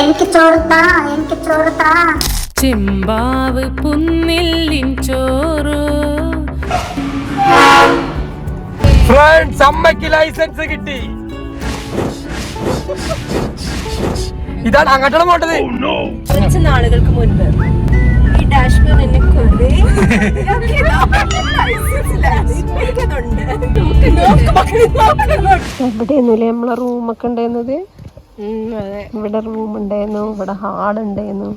എനിക്ക് ചോറുത്താ എനിക്ക് ചോറുത്താ. ചെമ്പാവ് പുന്നില്ലിൻ ചോറ്? ഫ്രണ്ട്സ് അമ്മയ്ക്ക് ലൈസൻസ് കിട്ടി. ഇതാണ് അങ്ങോട്ടാണ് പോട്ടത് കുറച്ച് നാളുകൾക്ക് മുൻപ് ഈ ഡാഷ്ബോർഡ് എന്നെ എവിടെയൊന്നുമില്ലേ നമ്മളെ റൂമൊക്കെ ഉണ്ടായിരുന്നത്? ഇവിടെ റൂം ഉണ്ടായിരുന്നു ഇവിടെ ഹാൾ ഉണ്ടായിരുന്നു.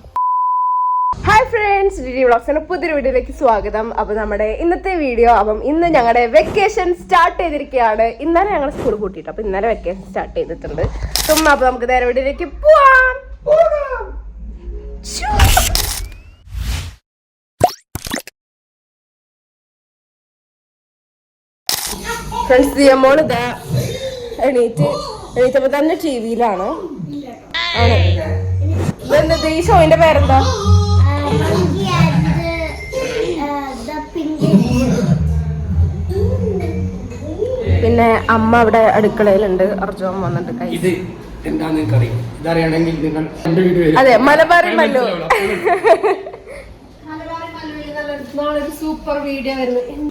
ഹായ് ഫ്രണ്ട്സ് ഡി വ്ളോഗ്സിന് പുതിയൊരു വീഡിയോയിലേക്ക് സ്വാഗതം. അപ്പം നമ്മുടെ ഇന്നത്തെ വീഡിയോ അപ്പം ഇന്ന് ഞങ്ങളുടെ വെക്കേഷൻ സ്റ്റാർട്ട് ചെയ്തിരിക്കുകയാണ് ഇന്നലെ ഞങ്ങൾ സ്കൂൾ കൂട്ടിയിട്ട് അപ്പം ഇന്നലെ വെക്കേഷൻ സ്റ്റാർട്ട് ചെയ്തിട്ടുണ്ട്. അപ്പം അപ്പം നമുക്ക് നേരെ വീഡിയോയിലേക്ക് പോവാം. ഫ്രണ്ട്സ് ദിയമോൾ ഇതാ എണീറ്റ്. എണീറ്റപ്പോ തന്നെ ടി വിയിലാണ്? ആണ്? ഇതെന്താ ഈ ഷോയിന്റെ പേരെന്താ? പിന്നെ അമ്മ അവിടെ അടുക്കളയിലുണ്ട്. അർജുൻ വന്നിട്ട് കൈ ഇത് എന്താന്ന് ഇതറിയണമെങ്കിൽ നിങ്ങൾ എന്റെ വീഡിയോ അതെ മലബാറി മല്ലു.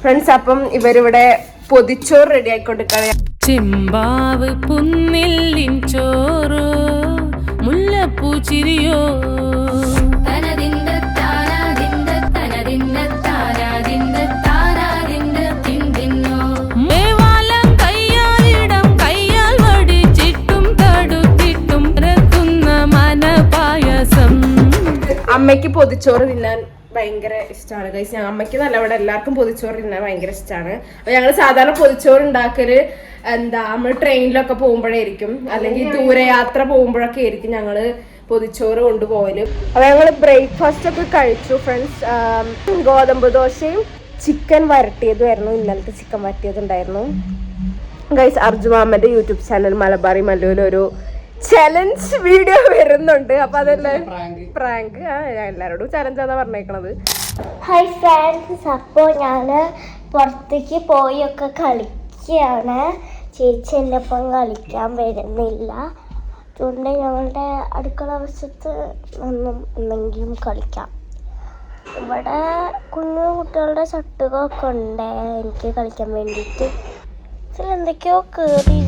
ഫ്രണ്ട്സ് അപ്പം ഇവരിവിടെ പൊതിച്ചോറ് റെഡി ആയിക്കൊണ്ടിരിക്കുകയാണ്. ചെമ്പാവ് പുന്നില്ലിൻ ചോറോ മുല്ലപ്പൂ അമ്മയ്ക്ക് പൊതിച്ചോറ് തിന്നാൻ ഭയങ്കര ഇഷ്ടമാണ് കൈസ് ഞാൻ അമ്മയ്ക്ക് നല്ല ഇവിടെ എല്ലാവർക്കും പൊതിച്ചോറ് തിന്നാൻ ഭയങ്കര ഇഷ്ടമാണ് അപ്പൊ ഞങ്ങൾ സാധാരണ പൊതിച്ചോറ് ഉണ്ടാക്കൽ എന്താ നമ്മൾ ട്രെയിനിലൊക്കെ പോകുമ്പോഴായിരിക്കും. അല്ലെങ്കിൽ ദൂരയാത്ര പോകുമ്പോഴൊക്കെ ആയിരിക്കും ഞങ്ങൾ പൊതിച്ചോറ് കൊണ്ടുപോകൽ അപ്പൊ ഞങ്ങൾ ബ്രേക്ക്ഫാസ്റ്റ് ഒക്കെ കഴിച്ചു ഫ്രണ്ട്സ് ഗോതമ്പ് ദോശയും ചിക്കൻ വരട്ടിയതുമായിരുന്നു ഇന്നലത്തെ ചിക്കൻ വരട്ടിയതുണ്ടായിരുന്നു ഗൈസ് അർജുമാമന്റെ യൂട്യൂബ് ചാനൽ മലബാറി മല്ലൂരിൽ ഒരു ചലഞ്ച് വീഡിയോ വരുന്നുണ്ട്. അപ്പൊ അതെല്ലാം? പ്രാങ്ക് ആ ഞാൻ എല്ലാരോടും ചലഞ്ച് ആണെന്ന് പറഞ്ഞേക്കണത്. ഹായ് ഫ്രണ്ട്സ് അപ്പോൾ ഞാൻ പുറത്തേക്ക് പോയി ഒക്കെ കളിക്കുകയാണ് ചേച്ചി എന്റെ ഒപ്പം കളിക്കാൻ വരുന്നില്ല. അതുകൊണ്ട് ഞങ്ങളുടെ അടുക്കള വശത്ത് നിന്നും എന്തെങ്കിലും കളിക്കാം. ഇവിടെ കുഞ്ഞു കുട്ടികളുടെ ചട്ടുകളൊക്കെ ഉണ്ട്. എനിക്ക് കളിക്കാൻ വേണ്ടിയിട്ട്. ഇതിൽ എന്തൊക്കെയോ കയറി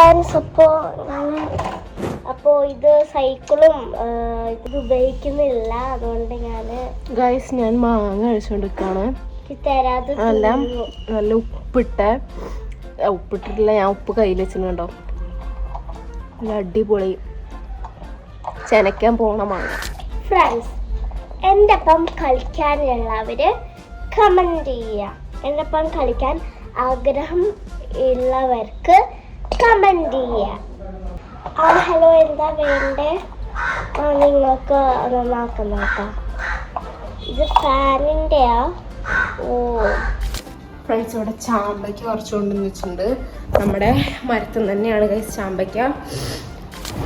ഫ്രണ്ട്സ് അപ്പോൾ അപ്പോ ഇത് സൈക്കിളും ഇത് ഉപയോഗിക്കുന്നില്ല. അതുകൊണ്ട് ഞാൻ ഗൈസ് ഞാൻ മാങ്ങ കഴിച്ചുകൊണ്ടിരിക്കാണ് തരാതെ എല്ലാം നല്ല ഉപ്പിട്ട ഉപ്പിട്ടിട്ടില്ല ഞാൻ ഉപ്പ് കയ്യിൽ വെച്ചിട്ടുണ്ടോ നല്ല അടിപൊളി ചെനക്കാൻ പോണ മാങ്ങ. ഫ്രണ്ട്സ് എന്റെ ഒപ്പം കളിക്കാനുള്ളവർ കമന്റ് ചെയ്യുക എന്റെ ഒപ്പം കളിക്കാൻ ആഗ്രഹം ഉള്ളവർക്ക് കമന്റ് ചെയ്യുക ആ ഹലോ എന്താ വേണ്ടേ? ആ നിങ്ങൾക്ക് നന്നാക്കാം നോക്കാം. ഇത് ഫാനിന്റെയാ ഓ. ഫ്രണ്ട്സ് ഇവിടെ ചാമ്പയ്ക്ക് കുറച്ച് കൊണ്ടുവന്ന് വെച്ചിട്ടുണ്ട്. നമ്മുടെ മരത്തിൽ തന്നെയാണ് കൈസ് ചാമ്പയ്ക്ക.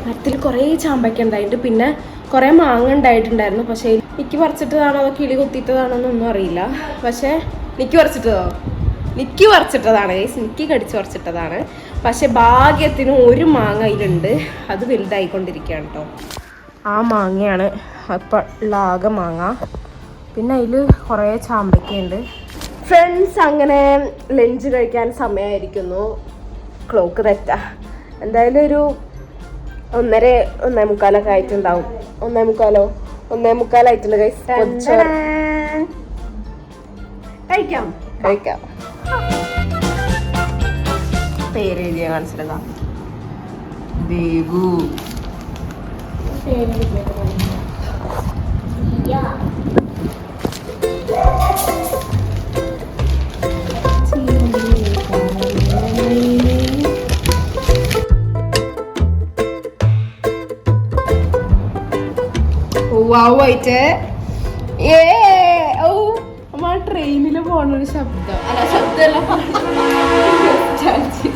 മരത്തിൽ കുറേ ചാമ്പയ്ക്ക ഉണ്ടായിട്ടുണ്ട്. പിന്നെ കുറേ മാങ്ങ ഉണ്ടായിട്ടുണ്ടായിരുന്നു. പക്ഷേ എനിക്ക് പറിച്ചിട്ടതാണോ അതോ കിളി കുത്തിയിട്ടതാണോ എന്നൊന്നും അറിയില്ല. പക്ഷേ നിക്ക് പറിച്ചിട്ടതോ. നിക്ക് പറിച്ചിട്ടതാണ് ഗൈസ് നിക്ക് കടിച്ച് പറിച്ചിട്ടതാണ്. പക്ഷെ ഭാഗ്യത്തിന് ഒരു മാങ്ങ അതിലുണ്ട് അത് വലുതായിക്കൊണ്ടിരിക്കുകയാണ് കേട്ടോ ആ മാങ്ങയാണ് അപ്പം ഉള്ള ആകെ മാങ്ങ. പിന്നെ അതിൽ കുറേ ചാമ്പയ്ക്കുണ്ട് ഫ്രണ്ട്സ് അങ്ങനെ ലഞ്ച് കഴിക്കാൻ സമയമായിരിക്കുന്നു ക്ലോക്ക് തെറ്റാ. എന്തായാലും ഒരു ഒന്നര ഒന്നേ മുക്കാലൊക്കെ ആയിട്ടുണ്ടാവും. ഒന്നേ മുക്കാലോ? ഒന്നേ. പൊതിച്ചോറ്. കഴിക്കാം. കഴിക്കാം. പേര് എഴുതിയ കാണിച്ചിട്ടതാ ദേവു വായിട്ട് ഏ ഓ ട്രെയിനിൽ പോണ ഒരു ശബ്ദം. അല്ല ശബ്ദമല്ല.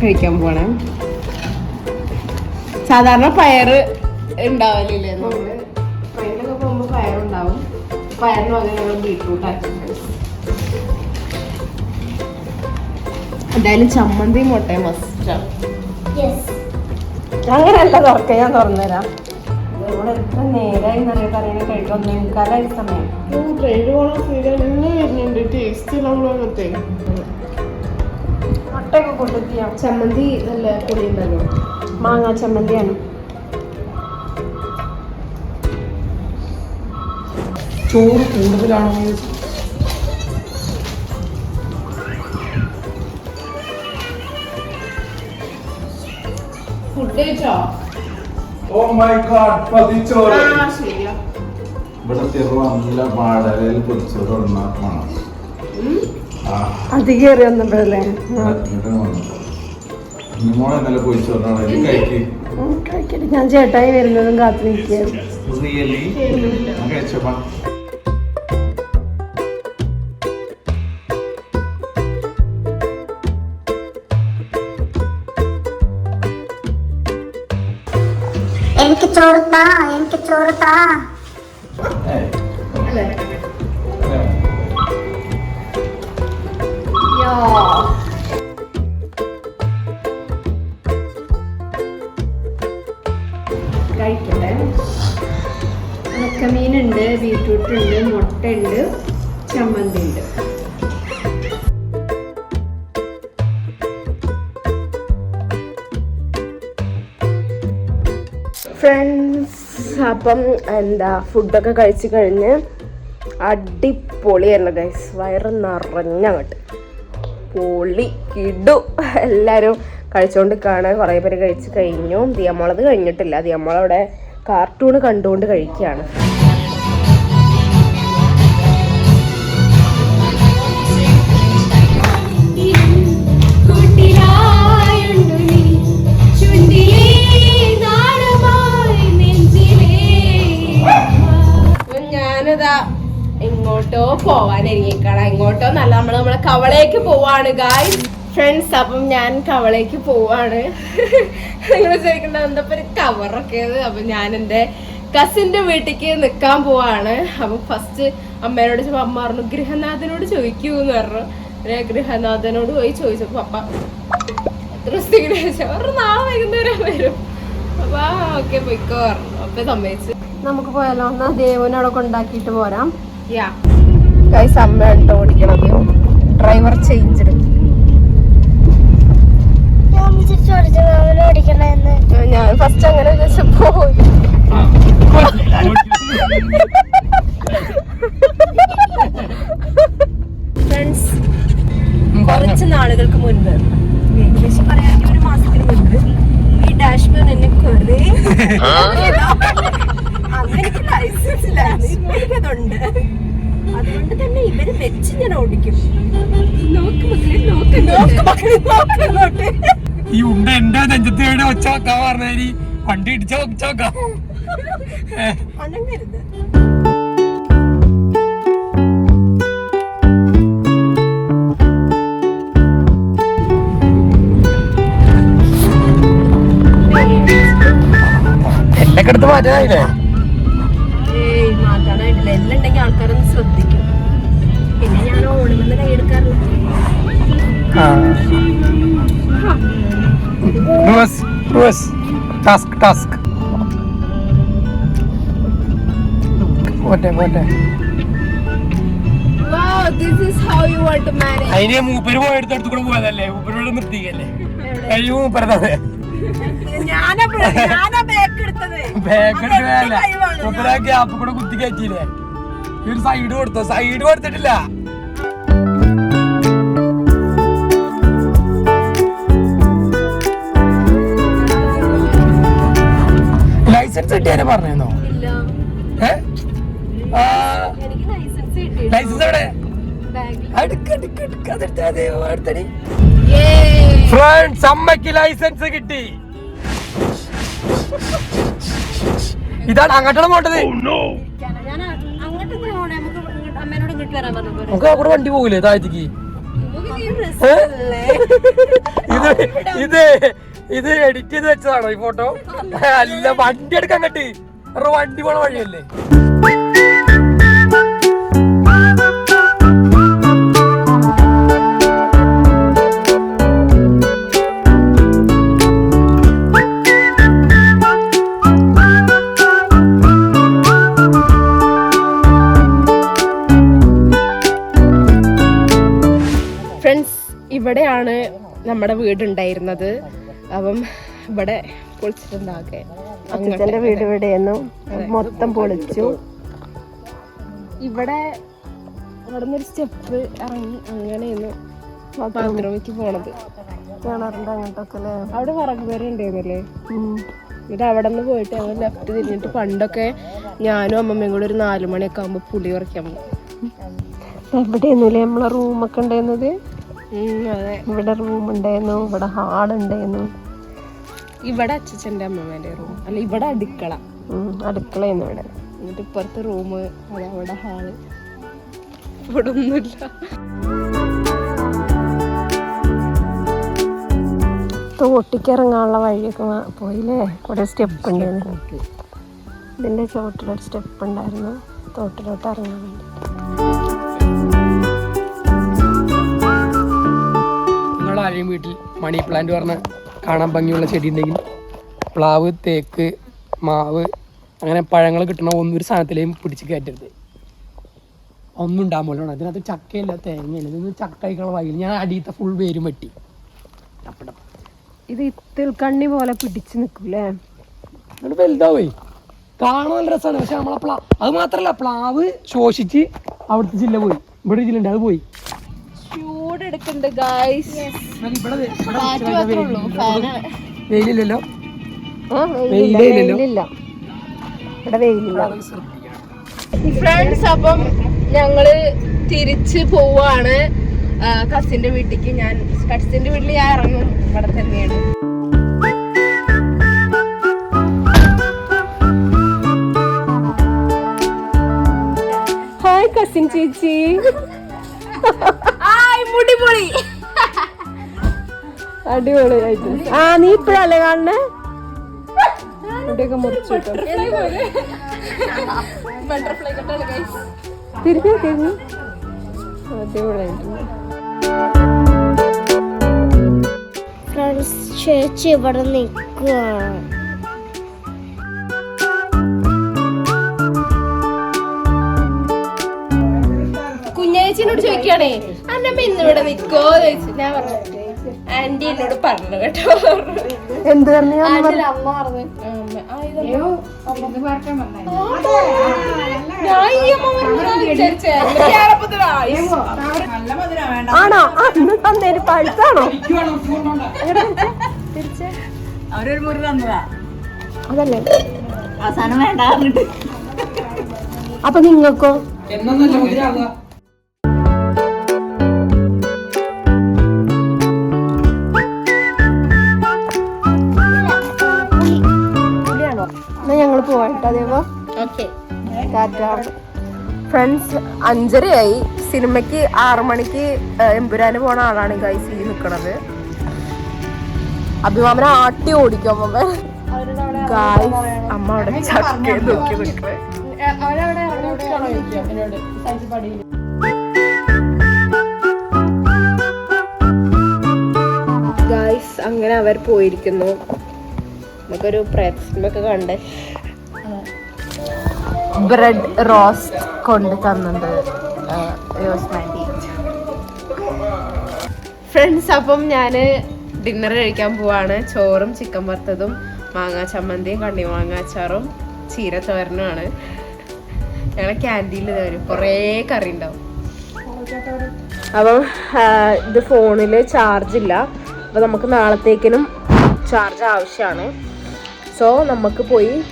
കഴിക്കാൻ പോണേ. സാധാരണ പയറ് ഉണ്ടാവലില്ലേ നമ്മൾ? ഭയങ്കര പയറിന് പകരം ബീട്രൂട്ട് ആക്കി. എന്തായാലും ചമ്മന്തി മുട്ടയും മസ്റ്റാണ് അങ്ങനെയല്ല തുറക്ക ഞാൻ തുറന്നുതരാം. ഇവിടെ നിറയെ പറയുന്നത് കഴിക്കാൻ ഒന്നേക്കാലായി സമയം. ട്രെയിൻ പോണ ഫീലെല്ലാം വരുന്നുണ്ട്? ടേസ്റ്റ് നമ്മളത്തെ മുട്ടയൊക്കെ കൊണ്ടുത്തിയാം? ചമ്മന്തി നല്ല പൊടിയുണ്ടല്ലോ മാങ്ങ മാങ്ങാ ചമ്മന്തിയാണ്. ചോറ് കൂടുതലാണോ. ഫുഡ് കഴിച്ചോ? ഓ മൈ ഗോഡ് പതിച്ചോറ്. ഇവിടെ ചെറു നല്ല പാടലയിൽ പൊതിച്ചോറ് ഉണ്ടാക്കണം അധികം ഇങ്ങോട്ട് വന്നു. നിമോളെ ഇന്നലെ പൊതിച്ചോറിനാണ് ഇത് കഴിക്ക്. കഴിക്കട്ടെ. ഞാൻ ചേട്ടായി വരുന്നതും കാത്തു കഴിച്ചപ്പാ എനിക്ക് ചോർത്താ കഴിക്കട്ടെ. ഉണക്കമീനുണ്ട് ബീട്രൂട്ട് ഉണ്ട് മുട്ട ഉണ്ട് ചമ്മന്തി ഉണ്ട് അപ്പം എന്താ ഫുഡൊക്കെ കഴിച്ച് കഴിഞ്ഞ് അടിപൊളിയായിരുന്നു ഗൈസ് വയറ് നിറഞ്ഞങ്ങോട്ട്. പൊളി കിടു. എല്ലാവരും കഴിച്ചുകൊണ്ട് കാണാൻ കുറേ പേര് കഴിച്ച് കഴിഞ്ഞു. ദിയമ്മളത് കഴിഞ്ഞിട്ടില്ല. ദിയമ്മളവിടെ കാർട്ടൂൺ കണ്ടുകൊണ്ട് കഴിക്കുകയാണ്. ഞാനിതാ എങ്ങോട്ടോ പോവാൻ ഇറങ്ങിക്കണം എങ്ങോട്ടോ നല്ല നമ്മൾ നമ്മളെ കവളേക്ക് പോവാണ് ഗായ് ഫ്രണ്ട്സ് അപ്പം ഞാൻ കവളേക്ക് പോവാണ്. നിങ്ങൾ ചോദിക്കണ്ട എന്താ ഒരു കവറൊക്കെ അപ്പൊ ഞാൻ എന്റെ കസിന്റെ വീട്ടിലേക്ക് നിൽക്കാൻ പോവാണ്. അപ്പൊ ഫസ്റ്റ് അമ്മേനോട് അമ്മ പറഞ്ഞു ഗൃഹനാഥനോട് ചോദിക്കൂ എന്ന് പറഞ്ഞു. ഞാൻ ഗൃഹനാഥനോട് പോയി ചോദിച്ചപ്പോ പപ്പ ദിവസത്തേക്ക് പറഞ്ഞു നാളെ വൈകുന്നേരം വരും. അപ്പൊ ആ ഓക്കെ പൊയ്ക്കോ പറഞ്ഞു. അപ്പൊ സമ്മതിച്ചു. നമുക്ക് പോയാലോ? എന്നാ അവിടെ കൊണ്ടാക്കിയിട്ട് പോരാം. യാ ഗൈസ് അമ്മ ഉണ്ടോ ഓടിക്കണത്. ഡ്രൈവർ ചേഞ്ച് ഞാൻ വിചാരിച്ചു ഓടിക്കണെന്ന്. ഞാൻ ഫസ്റ്റ് അങ്ങനെ പോയി. ഫ്രണ്ട്സ് കുറച്ച് നാളുകൾക്ക് മുൻപ് ഏകദേശം പറയുകയാണെങ്കിൽ ഒരു മാസത്തിന് മുൻപ് ഈ ഡാഷ്ബോർഡ് എന്നെ കുറേ അന്ന് എനിക്ക് ലൈസൻസ് ഇല്ലായിരുന്നു ഇപ്പൊ എനിക്കതുണ്ട് അതുകൊണ്ട് തന്നെ ഇവർ വെച്ച് ഞാൻ ഓടിക്കും. നോക്ക് മക്കളെ നോക്ക്. നോക്ക് മക്കളെ നോക്ക് ഇങ്ങോട്ട്. ഈ ഉണ്ട എന്റെ നെഞ്ചത്ത് വീട് ഒച്ച വെക്കാൻ വണ്ടി ഇടിച്ച ഒച്ച വെക്കാം അനങ്ങരുത്. എന്നെ എടുത്ത് മാറ്റാനായില്ലേ? മാറ്റാനായിട്ടില്ല എല്ലാം ഉണ്ടെങ്കിൽ ആൾക്കാരൊന്ന് ശ്രദ്ധിക്കും. പിന്നെ ഞാൻ ഓടുമെന്ന് കൈയെടുക്കാറില്ല ടാസ്ക് ടാസ്ക് പോട്ടെ പോട്ടെ. അതിന് മൂപ്പര് പോയെടുത്ത് അടുത്ത് കൂടെ പോയതല്ലേ? മൂപ്പരോട് നിർത്തിക്കല്ലേ കഴിഞ്ഞ മൂപ്പരതാണ് ഞാനാ പ്ര- മൂപ്പര ഗ്യാപ്പ് കൂടെ കുത്തി കയറ്റിയില്ലേ? ഈ ഒരു സൈഡ് കൊടുത്തോ? സൈഡ് കൊടുത്തിട്ടില്ല. ലൈസൻസ് കിട്ടിയാരെ പറഞ്ഞോ. ലൈസൻസ് എവിടെ. ഫ്രണ്ട്സ് അമ്മയ്ക്ക് ലൈസൻസ് കിട്ടി. ഇതാണ് അങ്ങോട്ടാണ് പോട്ടത് നമുക്ക്. അവിടെ വണ്ടി പോകില്ലേ താഴത്തേക്ക്? ഇത് ഇത് ഇത് എഡിറ്റ് ചെയ്ത് വെച്ചതാണോ ഈ ഫോട്ടോ അല്ല. വണ്ടി എടുക്കാൻ കട്ടി വണ്ടി പോണ വഴിയല്ലേ? ഇവിടെയാണ് നമ്മുടെ വീടുണ്ടായിരുന്നത്. അപ്പം ഇവിടെ പൊളിച്ചിട്ടുണ്ടാകെ അച്ഛന്റെ വീട് ഇവിടെയായിരുന്നു മൊത്തം പൊളിച്ചു. ഇവിടെ ഇവിടെ നിന്നൊരു സ്റ്റെപ്പ് ഇറങ്ങി അങ്ങനെയായിരുന്നു ബാത്റൂമിലേക്ക് പോണത്. കിണറിന്റെ അങ്ങോട്ടൊക്കെ അല്ലേ? അവിടെ വിറക് വരെ ഉണ്ടായിരുന്നല്ലേ എന്നിട്ട് അവിടെ നിന്ന് പോയിട്ട് ഞങ്ങൾ ലെഫ്റ്റ് തിരിഞ്ഞിട്ട് പണ്ടൊക്കെ ഞാനും അമ്മമ്മയും കൂടെ ഒരു നാലു മണിയൊക്കെ ആകുമ്പോൾ പുളി പറിക്കാൻ പോകും എവിടെയൊന്നുമില്ലേ നമ്മളെ റൂമൊക്കെ ഉണ്ടായിരുന്നത് അതെ. ഇവിടെ റൂം ഉണ്ടായിരുന്നു ഇവിടെ ഹാൾ ഉണ്ടായിരുന്നു. ഇവിടെ അച്ഛന്റെ അമ്മമ്മേന്റെ റൂം അല്ല ഇവിടെ അടുക്കള. അടുക്കള ഇവിടെ. എന്നിട്ട് ഇപ്പുറത്തെ റൂം അത് അവിടെ ഹാൾ ഇവിടെ ഒന്നുമില്ല. തോട്ടിക്ക് ഇറങ്ങാനുള്ള വഴിയൊക്കെ പോയില്ലേ? കുറെ സ്റ്റെപ്പ് ഉണ്ടായിരുന്നു ഇതിന്റെ ചോട്ടിലൊരു സ്റ്റെപ്പ് ഉണ്ടായിരുന്നു. തോട്ടിലോട്ട് ഇറങ്ങാൻ വേണ്ടി നിങ്ങളുടെ ആരെയും വീട്ടിൽ മണി പ്ലാന്റ് പറഞ്ഞ കാണാൻ ഭംഗിയുള്ള ചെടി ഉണ്ടെങ്കിൽ പ്ലാവ് തേക്ക് മാവ് അങ്ങനെ പഴങ്ങൾ കിട്ടണ ഒന്നൊരു സാധനത്തിലേയും പിടിച്ച് കയറ്റരുത്. ഒന്നും ഉണ്ടാകുമ്പോൾ അതിനകത്ത് ചക്കയില്ല തേങ്ങയില്ല. ഇതൊന്നും ചക്ക വൈകി വൈകില്ല ഞാൻ അടിയത്തെ ഫുൾ വേരും വെട്ടി. ഇത് ഇത്തിൽ കണ്ണി പോലെ പിടിച്ച് നിൽക്കൂലേ എന്നിട്ട് വലുതാവേ. കാണാൻ നല്ല രസമാണ്. പക്ഷെ നമ്മളെ പ്ലാ അത് മാത്രല്ല പ്ലാവ് ശോഷിച്ച് അവിടുത്തെ ജില്ല പോയി. ഇവിടെ ജില്ലണ്ട് ജില്ല ഉണ്ട് അത് പോയി. ചൂടെടുക്കുന്നുണ്ട് ഗായ്സ് എന്നാൽ ഇവിടെ ദേ- ഇവിടെ വെയിലില്ലല്ലോ. ആ വെയിലില്ല വെയിലില്ല. ഇവിടെ വെയിലില്ല. ഫ്രണ്ട്സ് അപ്പം ഞങ്ങൾ തിരിച്ച് പോവാണ്. കസിന്റെ വീട്ടിലേക്ക് ഞാൻ കസിന്റെ വീട്ടിൽ ഞാൻ ഇറങ്ങും. ഇവിടെ തന്നെയാണ്. ഹായ് കസിൻ ചേച്ചി. മുടിപൊളി. അടിപൊളിയായിട്ട്. ആ നീ ഇപ്പഴല്ലേ കാണണേ മുടിയൊക്കെ മുറിച്ചു കിട്ടും ബട്ടർഫ്ലൈ കട്ടാണ് ഗൈസ് തിരിഞ്ഞു. തിരിഞ്ഞു അടിപൊളിയായിട്ടുണ്ട് ഫ്രണ്ട്സ് ചേച്ചി ഇവിടെ നിൽക്കുകയാണ് കുഞ്ഞേച്ചിനോട് ചോദിക്കുകയാണേ അന്നമ്മ ഇന്ന് ഇവിടെ നിക്കോ ചോദിച്ചു. ഞാൻ പറഞ്ഞു ആന്റി എന്നോട് പറഞ്ഞു കേട്ടോ. എന്ത് പറഞ്ഞു? അമ്മ പറഞ്ഞു. ആണോ? അന്ന് തന്നേര് പഴുത്താണോ? അവരൊരു മുറി തന്നതാ. അതല്ലേ? അവസാനം വേണ്ട അപ്പൊ നിങ്ങൾക്കോ? എന്നൊന്നല്ല മുതിരാകുക അതേപോ ഫ്രണ്ട്സ് അഞ്ചരയായി. സിനിമയ്ക്ക് ആറു മണിക്ക് എമ്പുരാന് പോണ ആളാണ് ഈ ഗൈസ് ഈ നിക്കണത്. അഭിമാമന ആട്ടി ഓടിക്കും അമ്മ. ഗായ്സ് അമ്മ അവിടെ ചക്ക നോക്കി ഗായ്സ് അങ്ങനെ അവർ പോയിരിക്കുന്നു. നമുക്കൊരു പ്രയത്നമൊക്കെ കണ്ട്. ബ്രെഡ് റോസ്റ്റ് കൊണ്ട് തന്നത് ഫ്രണ്ട്സ് അപ്പം ഞാൻ ഡിന്നർ കഴിക്കാൻ പോവാണ്. ചോറും ചിക്കൻ വറുത്തതും മാങ്ങാ ചമ്മന്തിയും കണ്ണി മാങ്ങാച്ചാറും ചീരത്തോരനുമാണ് ഞങ്ങളെ ക്യാന്റീനിൽ വരും കുറേ കറി ഉണ്ടാവും. അപ്പം ഇത് ഫോണിൽ ചാർജ് ഇല്ല. അപ്പം നമുക്ക് നാളത്തേക്കിനും ചാർജ് ആവശ്യമാണ്. സോ നമുക്ക് പോയി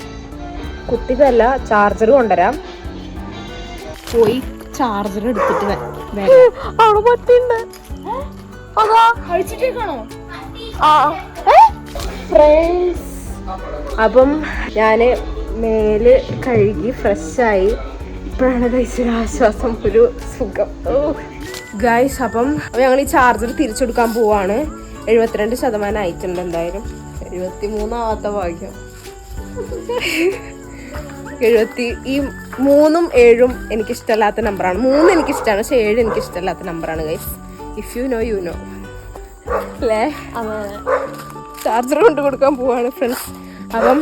കുത്തിക്കല്ല ചാർജർ കൊണ്ടുവരാം. പോയി ചാർജർ എടുത്തിട്ട് അവിടെ പറ്റിണ്ട് അപ്പം ഞാൻ മേൽ കഴുകി ഫ്രഷായി ഇപ്പോഴാണ് കഴിച്ചൊരു ആശ്വാസം ഒരു സുഖം. ഗൈസ് അപ്പം ഞങ്ങൾ ഈ ചാർജർ തിരിച്ചെടുക്കാൻ പോവാണ്. എഴുപത്തിരണ്ട് ശതമാനം ആയിട്ടുണ്ട് എന്തായാലും. എഴുപത്തി മൂന്നാവാത്ത ഭാഗ്യം. എഴുപത്തി ഈ മൂന്നും ഏഴും എനിക്ക് ഇഷ്ടമല്ലാത്ത നമ്പറാണ്. മൂന്ന് എനിക്ക് ഇഷ്ടമാണ് പക്ഷെ ഏഴ് എനിക്ക് ഇഷ്ടമല്ലാത്ത നമ്പറാണ് guys if you know you know അല്ലേ? ചാർജർ കൊണ്ട് കൊടുക്കാൻ പോവാണ് ഫ്രണ്ട്സ് അപ്പം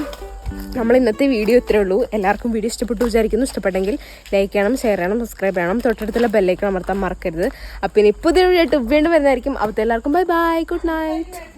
നമ്മൾ ഇന്നത്തെ വീഡിയോ ഇത്രേ ഉള്ളൂ. എല്ലാവർക്കും വീഡിയോ ഇഷ്ടപ്പെട്ടു വിചാരിക്കുന്നു. ഇഷ്ടപ്പെട്ടെങ്കിൽ ലൈക്ക് ചെയ്യണം ഷെയർ ചെയ്യണം സബ്സ്ക്രൈബ് ചെയ്യണം. തൊട്ടടുത്തുള്ള ബെല്ലൈക്കൺ അമർത്താൻ മറക്കരുത്. അപ്പം ഇനി പുതിയ വീഡിയോ ആയിട്ട് വീണ്ടും വരുന്നതായിരിക്കും. അപ്പോൾ എല്ലാവർക്കും ബൈ ബൈ ഗുഡ് നൈറ്റ്